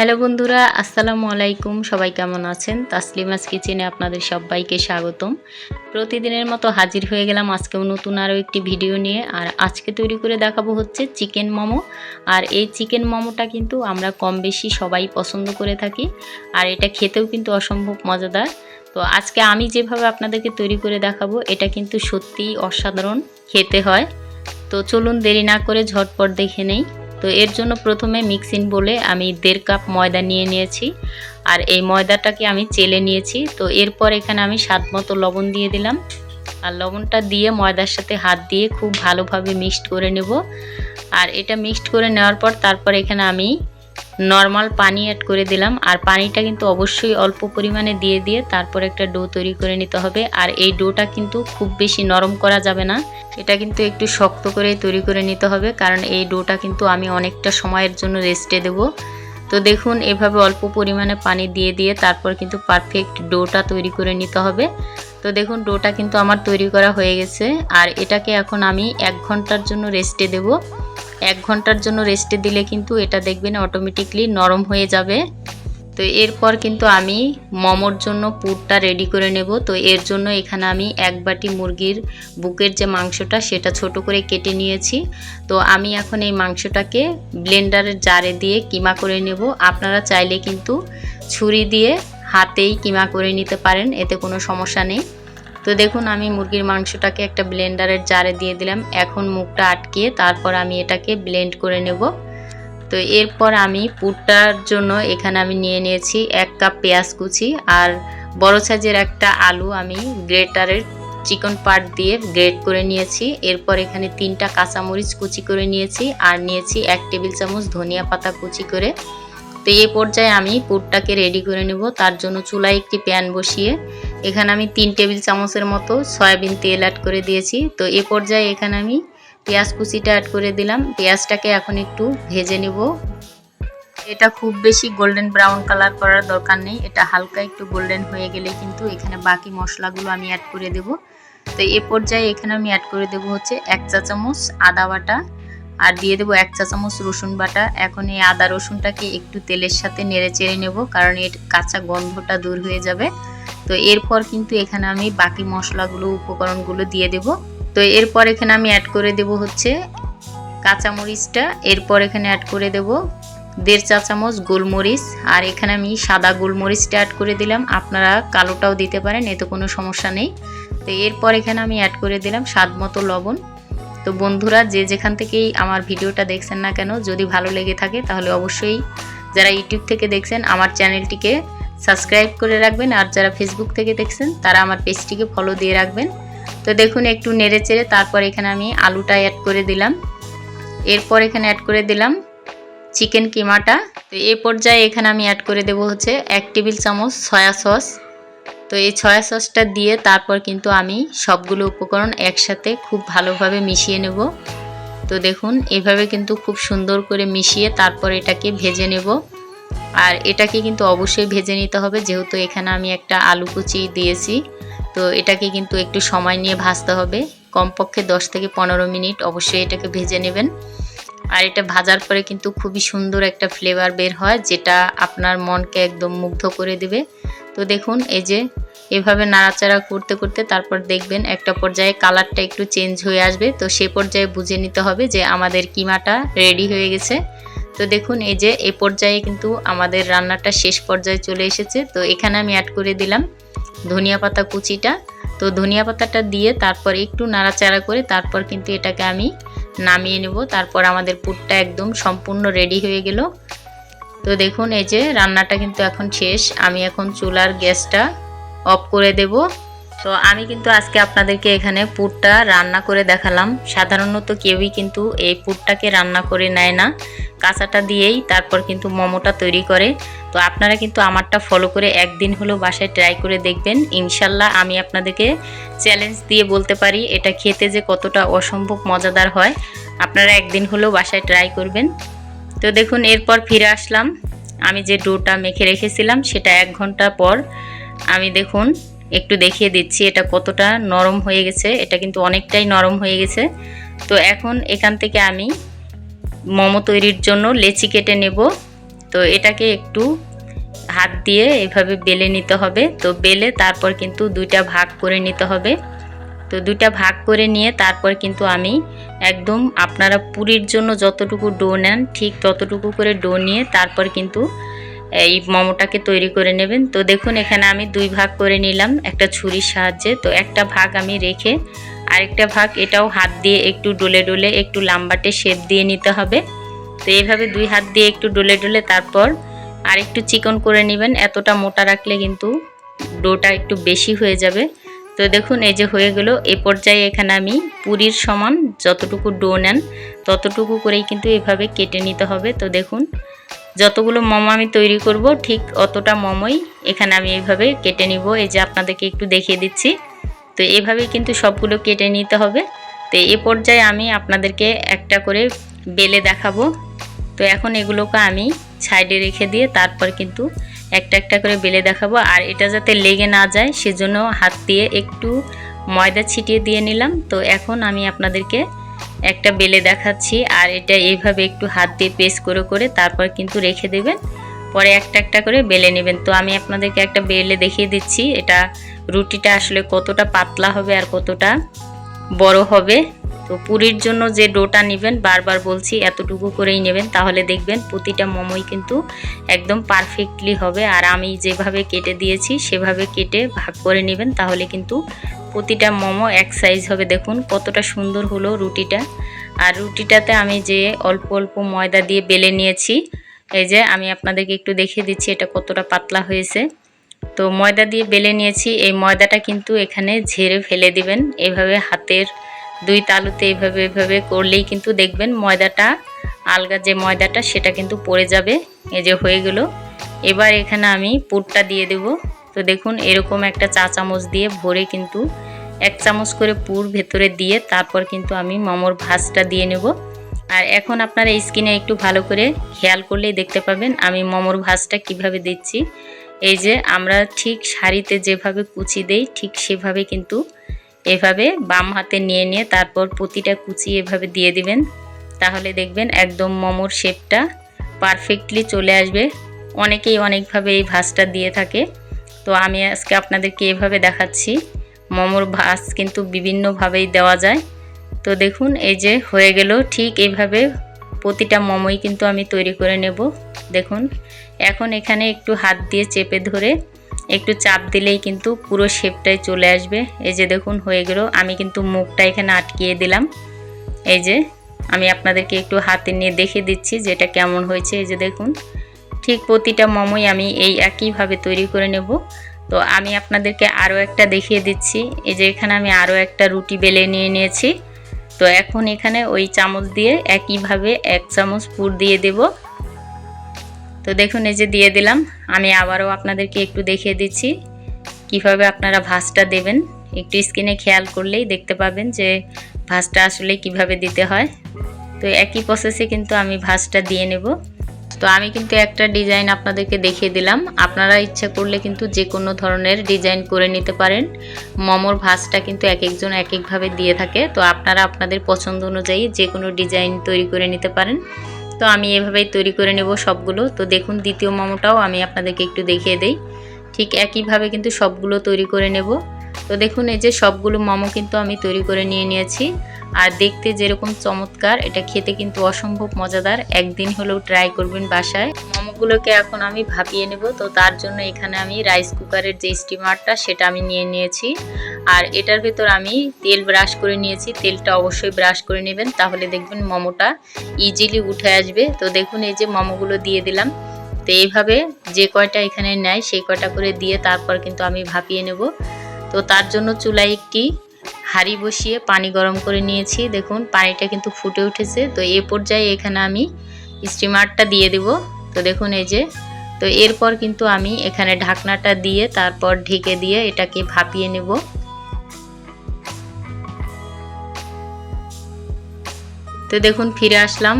Hello বন্ধুরা, আসসালামু আলাইকুম। সবাই কেমন আছেন? তাসলিমাস কিচেনে আপনাদের সবাইকে স্বাগতম। প্রতিদিনের মতো হাজির হয়ে গেলাম আজকেও নতুন আরও একটি ভিডিও নিয়ে। আর আজকে তৈরি করে দেখাবো হচ্ছে চিকেন মোমো। আর এই চিকেন মোমোটা কিন্তু আমরা কম বেশি সবাই পছন্দ করে থাকি। আর এটা খেতেও কিন্তু অসম্ভব মজাদার। তো আজকে আমি যেভাবে আপনাদেরকে তৈরি করে দেখাবো, এটা কিন্তু সত্যিই অসাধারণ খেতে হয়। তো চলুন দেরি না করে ঝটপট দেখে নেই। তো এর জন্য প্রথমে মিক্সিং বলে আমি দেড় কাপ ময়দা নিয়ে নিয়েছি। আর এই ময়দাটাকে আমি চেলে নিয়েছি। তো এরপর এখানে আমি স্বাদ মতো লবণ দিয়ে দিলাম। আর লবণটা দিয়ে ময়দার সাথে হাত দিয়ে খুব ভালোভাবে মিক্সড করে নেব। আর এটা মিক্সড করে নেওয়ার পর তারপর এখানে আমি নর্মাল পানি অ্যাড করে দিলাম। আর পানিটা কিন্তু অবশ্যই অল্প পরিমাণে দিয়ে দিয়ে তারপর একটা ডো তৈরি করে নিতে হবে। আর এই ডোটা কিন্তু খুব বেশি নরম করা যাবে না। এটা কিন্তু একটু শক্ত করে তৈরি করে নিতে হবে। কারণ এই ডোটা কিন্তু আমি অনেকটা সময়ের জন্য রেস্টে দেব। তো দেখুন, এভাবে অল্প পরিমাণে পানি দিয়ে দিয়ে তারপর কিন্তু পারফেক্ট ডোটা তৈরি করে নিতে হবে। তো দেখুন ডোটা কিন্তু আমার তৈরি করা হয়ে গেছে। আর এটাকে এখন আমি এক ঘণ্টার জন্য রেস্টে দেব। এক ঘণ্টার জন্য রেস্টে দিলে কিন্তু এটা দেখবেন অটোমেটিকলি নরম হয়ে যাবে। তো এরপর কিন্তু আমি মোমোর জন্য পুরটা রেডি করে নেব। তো এর জন্য এখানে আমি এক বাটি মুরগির বুকের যে মাংসটা, সেটা ছোট করে কেটে নিয়েছি। তো আমি এখন এই মাংসটাকে ব্লেন্ডারের জারে দিয়ে কিমা করে নেব। আপনারা চাইলে কিন্তু ছুরি দিয়ে হাতেই কিমা করে নিতে পারেন, এতে কোনো সমস্যা নেই। তো দেখুন, আমি মুরগির মাংসটাকে একটা ব্লেন্ডারের জারে দিয়ে দিলাম। এখন মুখটা আটকিয়ে তারপর আমি এটাকে ব্লেন্ড করে নেব। তো এরপর আমি পুরটার জন্য এখানে আমি নিয়ে নিয়েছি এক কাপ পেঁয়াজ কুচি আর বড় সাইজের একটা আলু আমি গ্রেটারের চিকন পার্ট দিয়ে গ্রেট করে নিয়েছি। এরপর এখানে তিনটা কাঁচামরিচ কুচি করে নিয়েছি আর নিয়েছি এক টেবিল চামচ ধনিয়া পাতা কুচি করে। তো এই পর্যায়ে আমি পুরটাকে রেডি করে নেব। তার জন্য চুলায় একটি প্যান বসিয়ে এখানে আমি তিন টেবিল চামচের মতো সয়াবিন তেল অ্যাড করে দিয়েছি। তো এ পর্যায়ে এখানে আমি পেঁয়াজ কুচিটা অ্যাড করে দিলাম। পেঁয়াজটাকে এখন একটু ভেজে নেব। এটা খুব বেশি গোল্ডেন ব্রাউন কালার করার দরকার নেই। এটা হালকা একটু গোল্ডেন হয়ে গেলে কিন্তু এখানে বাকি মশলাগুলো আমি অ্যাড করে দেব। তো এ পর্যায়ে এখানে আমি অ্যাড করে দেব হচ্ছে এক চা চামচ আদা বাটা আর দিয়ে দেবো এক চা চামচ রসুন বাটা। এখন এই আদা রসুনটাকে একটু তেলের সাথে নেড়ে চেড়ে নেব কারণ এর কাঁচা গন্ধটা দূর হয়ে যাবে। তো এরপর কিন্তু এখানে আমি বাকি মশলাগুলো, উপকরণগুলো দিয়ে দেব। তো এরপর এখানে আমি অ্যাড করে দেব হচ্ছে কাঁচামরিচটা। এরপর এখানে অ্যাড করে দেব দেড় চা চামচ গোলমরিচ। আর এখানে আমি সাদা গোলমরিচটা অ্যাড করে দিলাম। আপনারা কালোটাও দিতে পারেন, এতে কোনো সমস্যা নেই। তো এরপর এখানে আমি অ্যাড করে দিলাম স্বাদ মতো লবণ। তো বন্ধুরা, যে যেখান থেকেই আমার ভিডিওটা দেখছেন না কেন, যদি ভালো লেগে থাকে তাহলে অবশ্যই যারা ইউটিউব থেকে দেখছেন, আমার চ্যানেলটিকে সাবস্ক্রাইব করে রাখবেন আর যারা ফেসবুক থেকে দেখছেন, তারা আমার পেজটিকে ফলো দিয়ে রাখবেন। তো দেখুন, একটু নেড়ে চেড়ে তারপর এখানে আমি আলুটা অ্যাড করে দিলাম। এরপর এখানে অ্যাড করে দিলাম চিকেন কিমাটা। তো এই পর্যায়ে এখানে আমি অ্যাড করে দেবো হচ্ছে এক টেবিল চামচ সয়া সস তো এই সয়া সসটা দিয়ে তারপর কিন্তু আমি সবগুলো উপকরণ একসাথে খুব ভালোভাবে মিশিয়ে নেব। তো দেখুন, এভাবে কিন্তু খুব সুন্দর করে মিশিয়ে তারপর এটাকে ভেজে নেব। আর এটাকে কিন্তু অবশ্যই ভেজে নিতে হবে, যেহেতু এখানে আমি একটা আলু কুচি দিয়েছি। তো এটাকে কিন্তু একটু সময় নিয়ে ভাজতে হবে। কমপক্ষে দশ থেকে পনেরো মিনিট অবশ্যই এটাকে ভেজে নেবেন। আর এটা ভাজার পরে কিন্তু খুবই সুন্দর একটা ফ্লেভার বের হয়, যেটা আপনার মনকে একদম মুগ্ধ করে দেবে। তো দেখুন, এই যে এভাবে নাড়াচাড়া করতে করতে তারপর দেখবেন একটা পর্যায়ে কালারটা একটু চেঞ্জ হয়ে আসবে। তো সে পর্যায়ে বুঝে নিতে হবে যে আমাদের কিমাটা রেডি হয়ে গেছে। তো দেখুন, এই যে এ পর্যায়ে কিন্তু আমাদের রান্নাটা শেষ পর্যায়ে চলে এসেছে। তো এখানে আমি অ্যাড করে দিলাম ধনিয়া পাতা কুচিটা। তো ধনিয়া পাতাটা দিয়ে তারপর একটু নাড়াচাড়া করে তারপর কিন্তু এটাকে আমি নামিয়ে নেব। তারপর আমাদের পুরটা একদম সম্পূর্ণ রেডি হয়ে গেল। তো দেখুন, এই যে রান্নাটা কিন্তু এখন শেষ। আমি এখন চুলার গ্যাসটা অফ করে দেব। তো আমি কিন্তু আজকে আপনাদেরকে এখানে পুরটা রান্না করে দেখালাম। সাধারণত কেউই কিন্তু এই পুরটাকে রান্না করে নেয় না। কাঁচাটা দিয়েই তারপর কিন্তু মোমোটা তৈরি করে। তো আপনারা কিন্তু আমারটা ফলো করে একদিন হলেও বাসায় ট্রাই করে দেখবেন। ইনশাল্লাহ আমি আপনাদেরকে চ্যালেঞ্জ দিয়ে বলতে পারি, এটা খেতে যে কতটা অসম্ভব মজাদার হয়। আপনারা একদিন হলেও বাসায় ট্রাই করবেন। তো দেখুন, এরপর ফিরে আসলাম। আমি যে ডোটা মেখে রেখেছিলাম, সেটা এক ঘণ্টা পর আমি দেখুন, একটু দেখিয়ে দিচ্ছি এটা কতটা নরম হয়ে গেছে। এটা কিন্তু অনেকটাই নরম হয়ে গেছে। তো এখন এখান থেকে আমি মোমো তৈরির জন্য লেচি কেটে নেব। তো এটাকে একটু হাত দিয়ে এভাবে বেলে নিতে হবে। তো বেলে তারপর কিন্তু দুইটা ভাগ করে নিতে হবে। তো দুইটা ভাগ করে নিয়ে তারপর কিন্তু আমি একদম আপনারা পুরীর জন্য যতটুকু ডো নেন, ঠিক ততটুকু করে ডো নিয়ে তারপর কিন্তু এই মোমোটাকে তৈরি করে নেবেন। তো দেখুন এখানে আমি দুই ভাগ করে নিলাম একটা ছুরির সাহায্যে। তো একটা ভাগ আমি রেখে আরেকটা ভাগ এটাও হাত দিয়ে একটু ডলে ডলে একটু লাম্বাটে শেপ দিয়ে নিতে হবে। তো এইভাবে দুই হাত দিয়ে একটু ডলে ডলে তারপর আর একটু চিকন করে নেবেন। এতটা মোটা রাখলে কিন্তু ডোটা একটু বেশি হয়ে যাবে। তো দেখুন, এই যে হয়ে গেল। এ পর্যায়ে এখানে আমি পুরীর সমান যতটুকু ডো নেন, ততটুকু করেই কিন্তু এভাবে কেটে নিতে হবে। তো দেখুন, যতগুলো মোমো আমি তৈরি করব, ঠিক অতটা মোমোই এখানে আমি এইভাবে কেটে নিব। এই যে আপনাদেরকে একটু দেখিয়ে দিচ্ছি। তো এভাবেই কিন্তু সবগুলো কেটে নিতে হবে। তো এ পর্যায়ে আমি আপনাদেরকে একটা করে বেলে দেখাবো। তো এখন এগুলোকে আমি সাইডে রেখে দিয়ে তারপর কিন্তু একটা একটা করে বেলে দেখাবো। আর এটা যাতে লেগে না যায়, সেজন্য হাত দিয়ে একটু ময়দা ছিটিয়ে দিয়ে নিলাম। তো এখন আমি আপনাদেরকে একটা বেলে দেখাচ্ছি। আর এটা এইভাবে একটু হাত দিয়ে পেস্ট করে করে তারপর কিন্তু রেখে দেবেন। পরে একটা একটা করে বেলে নেবেন। তো আমি আপনাদেরকে একটা বেলে দেখিয়ে দিচ্ছি। এটা রুটিটা আসলে কতটা পাতলা হবে আর কতটা বড় হবে, তো পুরীর জন্য যে ডোটা নেবেন, বারবার বলছি এতটুকু করেই নেবেন, তাহলে দেখবেন প্রতিটা মোমোই কিন্তু একদম পারফেক্টলি হবে। আর আমি যেভাবে কেটে দিয়েছি, সেভাবে কেটে ভাগ করে নেবেন, তাহলে কিন্তু প্রতিটা মোমো এক সাইজ হবে। দেখুন কতটা সুন্দর হলো রুটিটা। আর রুটিটাতে আমি যে অল্প অল্প ময়দা দিয়ে বেলে নিয়েছি, এই যে আমি আপনাদেরকে একটু দেখিয়ে দিচ্ছি এটা কতটা পাতলা হয়েছে। তো ময়দা দিয়ে বেলে নিয়েছি। এই ময়দাটা কিন্তু এখানে ঝেড়ে ফেলে দিবেন। এভাবে হাতের দুই তালুতে এভাবে এভাবে করলেই কিন্তু দেখবেন ময়দাটা, আলগা যে ময়দাটা সেটা কিন্তু পড়ে যাবে। এই যে হয়ে গেল। এবার এখানে আমি পুরটা দিয়ে দেব। তো দেখুন, এরকম একটা চা চামচ দিয়ে ভরে কিন্তু এক চামচ করে পুর ভেতরে দিয়ে তারপর কিন্তু আমি মোমোর ভাজটা দিয়ে নেব। আর এখন আপনারা স্কিনে একটু ভালো করে খেয়াল করলেই দেখতে পাবেন আমি মোমোর ভাজটা কীভাবে দিচ্ছি। এই যে আমরা ঠিক শাড়িতে যেভাবে কুচি দেই, ঠিক সেভাবে কিন্তু এভাবে বাম হাতে নিয়ে নিয়ে তারপর প্রতিটা কুচি এভাবে দিয়ে দিবেন। তাহলে দেখবেন একদম মোমোর শেপটা পারফেক্টলি চলে আসবে। অনেকেই অনেকভাবে এই ভাজটা দিয়ে থাকে। তো আমি আজকে আপনাদেরকে এভাবে দেখাচ্ছি। মোমোর ভাজ কিন্তু বিভিন্নভাবেই দেওয়া যায়। তো দেখুন, এই যে হয়ে গেল। ঠিক এইভাবে প্রতিটা মোমোই কিন্তু আমি তৈরি করে নেব। দেখুন এখন এখানে একটু হাত দিয়ে চেপে ধরে একটু চাপ দিলেই কিন্তু পুরো শেপটাই চলে আসবে। এই যে দেখুন, হয়ে গেল। আমি কিন্তু মুখটা এখানে আটকিয়ে দিলাম। এই যে আমি আপনাদেরকে একটু হাতে নিয়ে দেখে দিচ্ছি যে এটা কেমন হয়েছে। এই যে দেখুন, ঠিক প্রতিটা মোমোই আমি এই একইভাবে তৈরি করে নেব। তো আমি আপনাদেরকে আরও একটা দেখিয়ে দিচ্ছি। এই যে এখানে আমি আরও একটা রুটি বেলে নিয়ে নিয়েছি। তো এখন এখানে ওই চামচ দিয়ে একইভাবে এক চামচ পুর দিয়ে দেব। তো দেখুন, এই যে দিয়ে দিলাম। আমি আবারও আপনাদেরকে একটু দেখিয়ে দিচ্ছি কীভাবে আপনারা ভাজটা দেবেন। একটু স্কিনে খেয়াল করলেই দেখতে পাবেন যে ভাজটা আসলে কীভাবে দিতে হয়। তো একই প্রসেসে কিন্তু আমি ভাজটা দিয়ে নেব। তো আমি কিন্তু একটা ডিজাইন আপনাদেরকে দেখিয়ে দিলাম। আপনারা ইচ্ছা করলে কিন্তু যে কোনো ধরনের ডিজাইন করে নিতে পারেন। মোমোর ভাজটা কিন্তু এক একজন এক একভাবে দিয়ে থাকে। তো আপনারা আপনাদের পছন্দ অনুযায়ী যে কোনো ডিজাইন তৈরি করে নিতে পারেন। তো আমি এভাবেই তৈরি করে নেব সবগুলো। তো দেখুন, দ্বিতীয় মোমোটাও আমি আপনাদেরকে একটু দেখিয়ে দেই। ঠিক একইভাবে কিন্তু সবগুলো তৈরি করে নেব। তো দেখুন, এই যে সবগুলো মোমো কিন্তু আমি তৈরি করে নিয়ে নিয়েছি। আর দেখতে যেরকম চমৎকার, এটা খেতে কিন্তু অসম্ভব মজাদার। একদিন হলেও ট্রাই করবেন বাসায়। মোমোগুলোকে এখন আমি ভাপিয়ে নেব। তো তার জন্য এখানে আমি রাইস কুকারের যে স্টিমারটা সেটা আমি নিয়ে নিয়েছি। আর এটার ভেতর আমি তেল ব্রাশ করে নিয়েছি। তেলটা অবশ্যই ব্রাশ করে নেবেন, তাহলে দেখবেন মোমোটা ইজিলি উঠে আসবে। তো দেখুন, এই যে মোমোগুলো দিয়ে দিলাম। তো এইভাবে যে কয়টা এখানে নেয়, সেই কয়টা করে দিয়ে তারপর কিন্তু আমি ভাপিয়ে নেব। তো তার জন্য চুলায় একটি হাঁড়ি বসিয়ে পানি গরম করে নিয়েছি। দেখুন, পানিটা কিন্তু ফুটে উঠেছে। তো এ পর্যায়ে এখানে আমি স্টিমারটা দিয়ে দেব। তো দেখুন, এই যে, তো এরপর কিন্তু আমি এখানে ঢাকনাটা দিয়ে তারপর ঢেকে দিয়ে এটাকে ভাপিয়ে নেব। তো দেখুন, ফিরে আসলাম।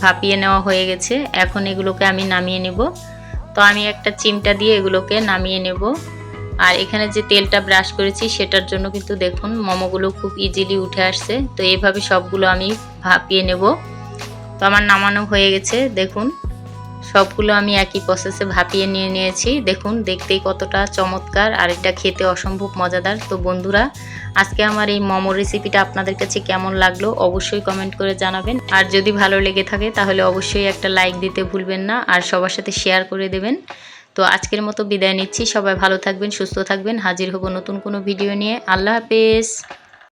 ভাপিয়ে নেওয়া হয়ে গেছে। এখন এগুলোকে আমি নামিয়ে নেব। তো আমি একটা চিমটা দিয়ে এগুলোকে নামিয়ে নেব। আর এখানে যে তেলটা ব্রাশ করেছি, সেটার জন্য কিন্তু দেখুন, মোমোগুলো খুব ইজিলি উঠে আসছে। তো এইভাবে সবগুলো আমি ভাপিয়ে নেব। তো আমার নামানো হয়ে গেছে, দেখুন। সবগুলো আমি একই প্রসেসে ভাপিয়ে নিয়ে নিয়েছি। দেখুন, দেখতেই কতটা চমৎকার, আর এটা খেতে অসম্ভব মজাদার। তো বন্ধুরা, আজকে আমার এই মোমো রেসিপিটা আপনাদের কাছে কেমন লাগল অবশ্যই কমেন্ট করে জানাবেন। আর যদি ভালো লেগে থাকে, তাহলে অবশ্যই একটা লাইক দিতে ভুলবেন না, আর সবার সাথে শেয়ার করে দেবেন। তো আজকের মতো বিদায় নিচ্ছি। সবাই ভালো থাকবেন, সুস্থ থাকবেন। হাজির হব নতুন কোনো ভিডিও নিয়ে। আল্লাহ হাফেজ।